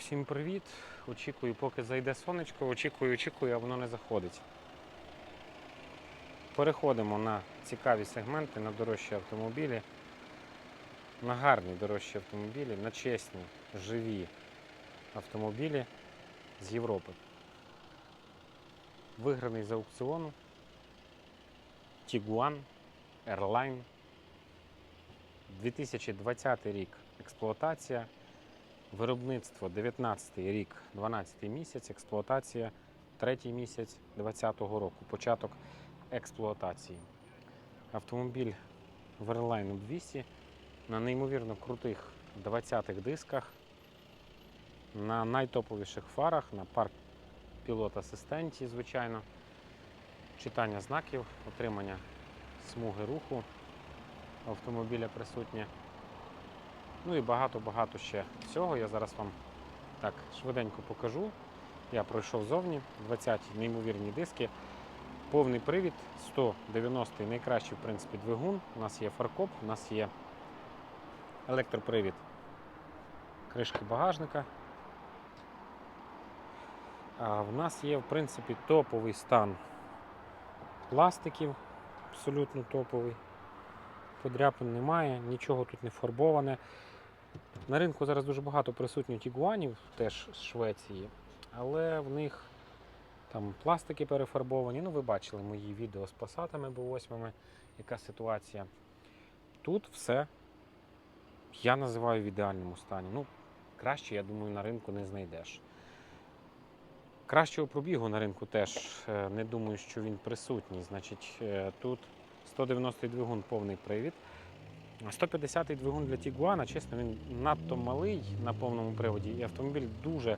всім привіт. Очікую, поки зайде сонечко, очікую, очікую, а воно не заходить. Переходимо на цікаві сегменти, на дорожчі автомобілі, на гарні дорожчі автомобілі, на чесні, живі автомобілі з Європи. Виграний з аукціону Tiguan Airline 2020 рік експлуатація. Виробництво 19 й рік, 12 й місяць, експлуатація 3 й місяць 2020 року, початок експлуатації. Автомобіль в Airline 200 на неймовірно крутих 20-х дисках, на найтоповіших фарах, на парк пілот асистенті, звичайно, читання знаків, отримання смуги руху автомобіля присутнє. Ну і багато-багато ще всього. Я зараз вам так швиденько покажу. Я пройшов зовні 20 неймовірні диски. Повний привід, 190-й найкращий в принципі двигун. У нас є фаркоп, у нас є електропривід кришки багажника. А в нас є в принципі топовий стан пластиків, абсолютно топовий. Подряпин немає, нічого тут не фарбоване. На ринку зараз дуже багато присутньо тігуанів, теж з Швеції, але в них там пластики перефарбовані. Ну, ви бачили мої відео з пасатами Б8, яка ситуація. Тут все я називаю в ідеальному стані. Ну, краще, я думаю, на ринку не знайдеш. Кращого пробігу на ринку теж е, не думаю, що він присутній. Значить, е, тут 190 двигун повний привід. 150 двигун для Тігуана, чесно, він надто малий на повному приводі, і автомобіль дуже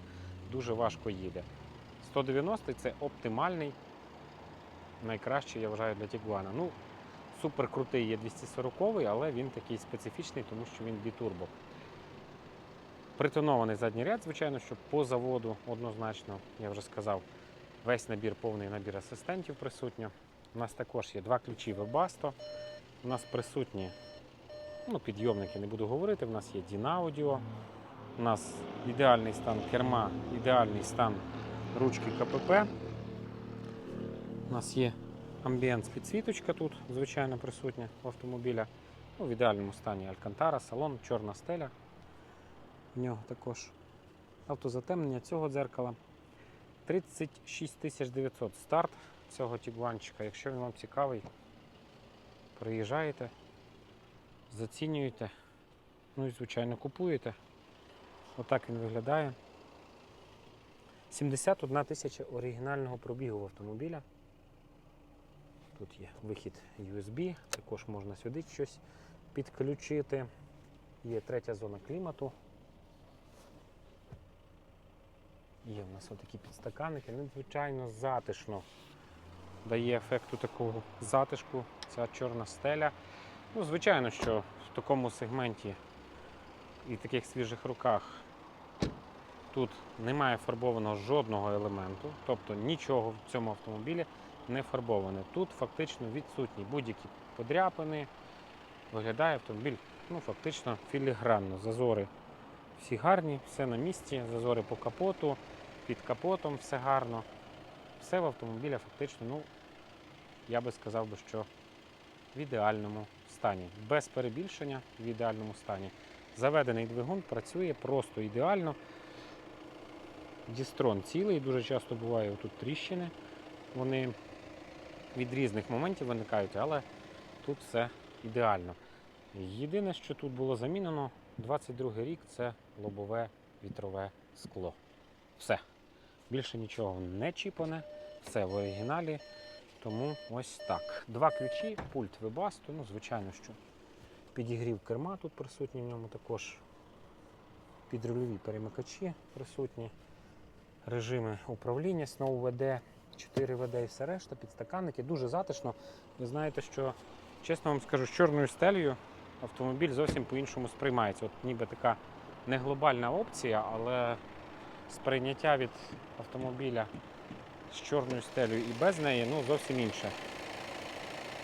дуже важко їде. 190 це оптимальний, найкращий, я вважаю, для Тігуана. Ну, супер крутий є 240 але він такий специфічний, тому що він бітурбо. Притонований задній ряд, звичайно, що по заводу однозначно, я вже сказав, весь набір, повний набір асистентів присутньо. У нас також є два ключі Webasto. У нас присутні ну, підйомники, не буду говорити. У нас є Дінаудіо. У нас ідеальний стан керма, ідеальний стан ручки КПП. У нас є амбієнт підсвіточка тут, звичайно, присутня в автомобіля. Ну, в ідеальному стані Алькантара, салон, чорна стеля. В нього також автозатемнення цього дзеркала. 36 900 старт цього тігуанчика. Якщо він вам цікавий, приїжджаєте, зацінюєте, ну і, звичайно, купуєте. Отак він виглядає. 71 тисяча оригінального пробігу в автомобіля. Тут є вихід USB, також можна сюди щось підключити. Є третя зона клімату. Є в нас отакі підстаканники, надзвичайно затишно дає ефекту такого затишку, ця чорна стеля. Ну, звичайно, що в такому сегменті і таких свіжих руках тут немає фарбованого жодного елементу, тобто нічого в цьому автомобілі не фарбоване. Тут фактично відсутні будь-які подряпини. Виглядає автомобіль ну, фактично філігранно. Зазори всі гарні, все на місці, зазори по капоту, під капотом все гарно. Все в автомобіля фактично, ну, я би сказав би, що в ідеальному стані. Без перебільшення в ідеальному стані. Заведений двигун працює просто ідеально. Дістрон цілий, дуже часто буває тут тріщини. Вони від різних моментів виникають, але тут все ідеально. Єдине, що тут було замінено, 22 рік це лобове вітрове скло. Все. Більше нічого не чіпане, все в оригіналі. Тому ось так. Два ключі, пульт Webasto, ну, звичайно, що підігрів керма тут присутні в ньому також. Підрульові перемикачі присутні. Режими управління Snow VD, 4 VD і все решта, підстаканники. Дуже затишно. Ви знаєте, що, чесно вам скажу, з чорною стелею автомобіль зовсім по-іншому сприймається. От ніби така не глобальна опція, але сприйняття від автомобіля з чорною стелею і без неї ну, зовсім інше.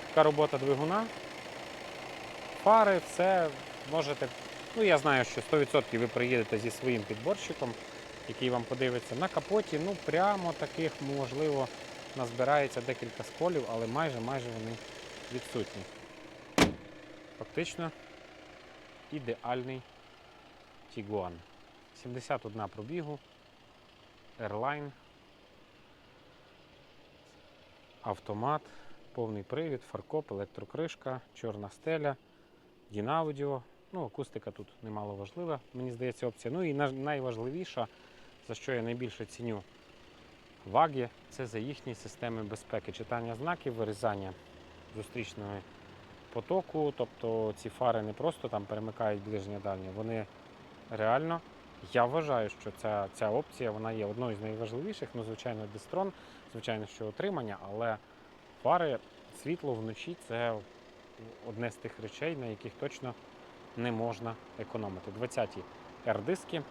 Така робота двигуна. Фари, все можете. Ну, я знаю, що 100% ви приїдете зі своїм підборщиком, який вам подивиться. На капоті, ну прямо таких, можливо, назбирається декілька сколів, але майже майже вони відсутні. Фактично ідеальний Tiguan. 71 пробігу, Airline, автомат, повний привід, фаркоп, електрокришка, чорна стеля, Дінаудіо. Ну, акустика тут немало важлива, мені здається, опція. Ну і на- найважливіша, за що я найбільше ціню ваги, це за їхні системи безпеки, читання знаків, вирізання зустрічного потоку. Тобто ці фари не просто там перемикають ближнє дальнє, вони реально. Я вважаю, що ця, ця опція вона є одною з найважливіших. Ну, звичайно, дистрон, звичайно, що отримання, але фари, світло вночі це одне з тих речей, на яких точно не можна економити. 20-ті R-диски,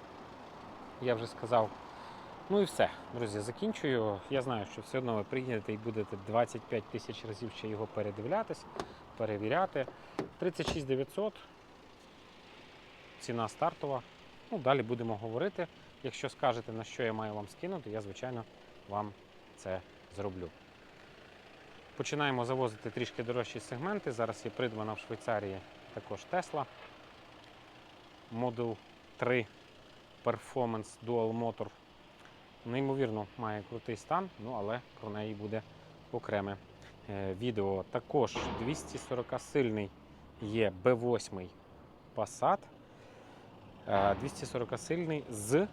я вже сказав. Ну і все, друзі, закінчую. Я знаю, що все одно ви приїдете і будете 25 тисяч разів ще його передивлятись, перевіряти. 36 900, ціна стартова. Ну, далі будемо говорити. Якщо скажете, на що я маю вам скинути, я, звичайно, вам це зроблю. Починаємо завозити трішки дорожчі сегменти. Зараз є придбана в Швейцарії також Tesla Model 3 Performance Dual Motor. Неймовірно, має крутий стан, ну але про неї буде окреме е, відео. Також 240 сильний є B8 Passat. Е, 240 сильний з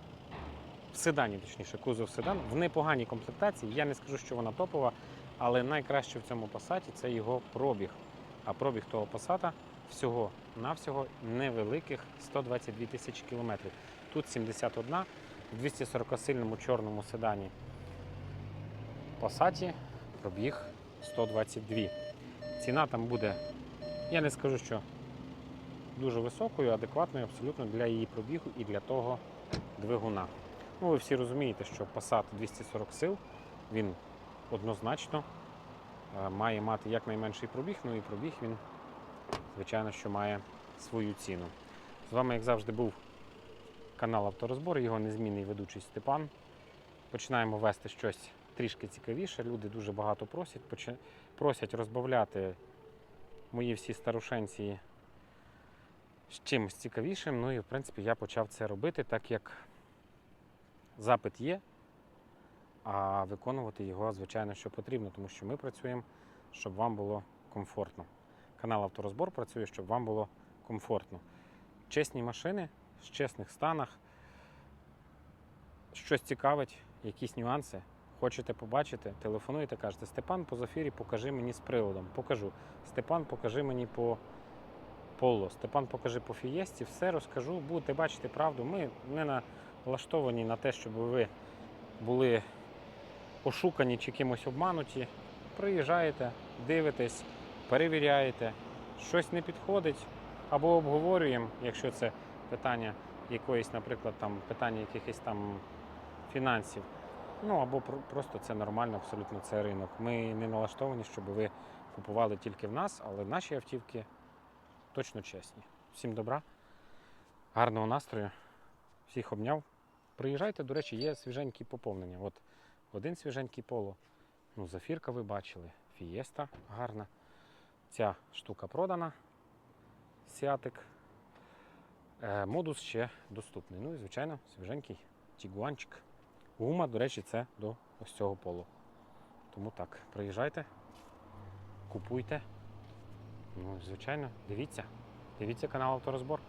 в седані, точніше, кузов седан в непоганій комплектації. Я не скажу, що вона топова, але найкраще в цьому пасаті це його пробіг. А пробіг того пасата всього навсього невеликих 122 тисячі кілометрів. Тут 71 в 240 сильному чорному седані Passat пробіг 122. Ціна там буде, я не скажу, що дуже високою, адекватною абсолютно для її пробігу і для того двигуна. Ну, ви всі розумієте, що Passat 240 сил, він однозначно е, має мати якнайменший пробіг, ну і пробіг він, звичайно, що має свою ціну. З вами, як завжди, був канал Авторозбор, його незмінний ведучий Степан. Починаємо вести щось трішки цікавіше. Люди дуже багато просять, просять розбавляти мої всі старушенці з чимось цікавішим. Ну і в принципі я почав це робити, так як запит є, а виконувати його, звичайно, що потрібно, тому що ми працюємо, щоб вам було комфортно. Канал Авторозбор працює, щоб вам було комфортно. Чесні машини в чесних станах. Щось цікавить, якісь нюанси. Хочете побачити, телефонуйте, кажете, Степан по зафірі, покажи мені з приладом. Покажу. Степан, покажи мені по поло. Степан, покажи по фієсті, все розкажу, будете бачити правду. Ми не налаштовані на те, щоб ви були ошукані чи кимось обмануті. Приїжджаєте, дивитесь, перевіряєте, щось не підходить, або обговорюємо, якщо це питання якоїсь, наприклад, там питання якихось там фінансів. Ну або просто це нормально, абсолютно це ринок. Ми не налаштовані, щоб ви купували тільки в нас, але наші автівки точно чесні. Всім добра, гарного настрою, всіх обняв. Приїжджайте, до речі, є свіженькі поповнення. От один свіженький поло. Ну, зафірка ви бачили, фієста гарна. Ця штука продана. Сіатик. Е, модус ще доступний. Ну і, звичайно, свіженький тігуанчик. Гума, до речі, це до ось цього полу. Тому так, приїжджайте, купуйте. Ну, звичайно, дивіться. Дивіться канал Авторозбор.